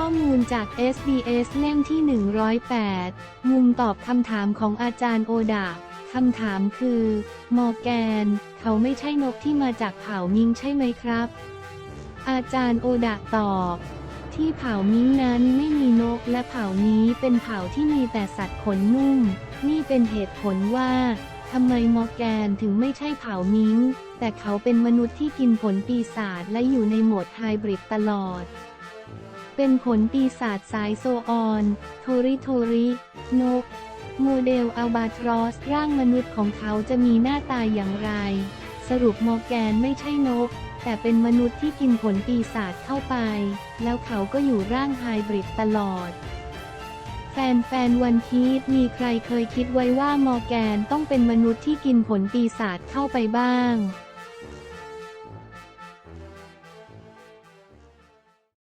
ข้อมูลจาก SBS เล่มที่ 108 มุมตอบคำถามของอาจารย์โอดาคำถามคือ มอแกน เขาไม่ใช่นกที่มาจากเผ่ามิงใช่ไหมครับ อาจารย์โอดาตอบ ที่เผ่ามิงนั้นไม่มีนกและเผ่านี้เป็นเผ่าที่มีแต่สัตว์ขนนุ่ม นี่เป็นเหตุผลว่าทำไมมอแกนถึงไม่ใช่เผ่ามิง แต่เขาเป็นมนุษย์ที่กินผลปีศาจและอยู่ในโหมดไฮบริดตลอด เป็นผลปีศาจสายโซออน โทริโทริ นก โมเดลอัลบาทรอส ร่างมนุษย์ของเขาจะมีหน้าตาอย่างไร สรุปมอร์แกนไม่ใช่นก แต่เป็นมนุษย์ที่กินผลปีศาจเข้าไป แล้วเขาก็อยู่ร่างไฮบริดตลอด แฟนๆวันพีชมีใครเคยคิดไว้ว่ามอร์แกนต้องเป็นมนุษย์ที่กินผลปีศาจเข้าไปบ้าง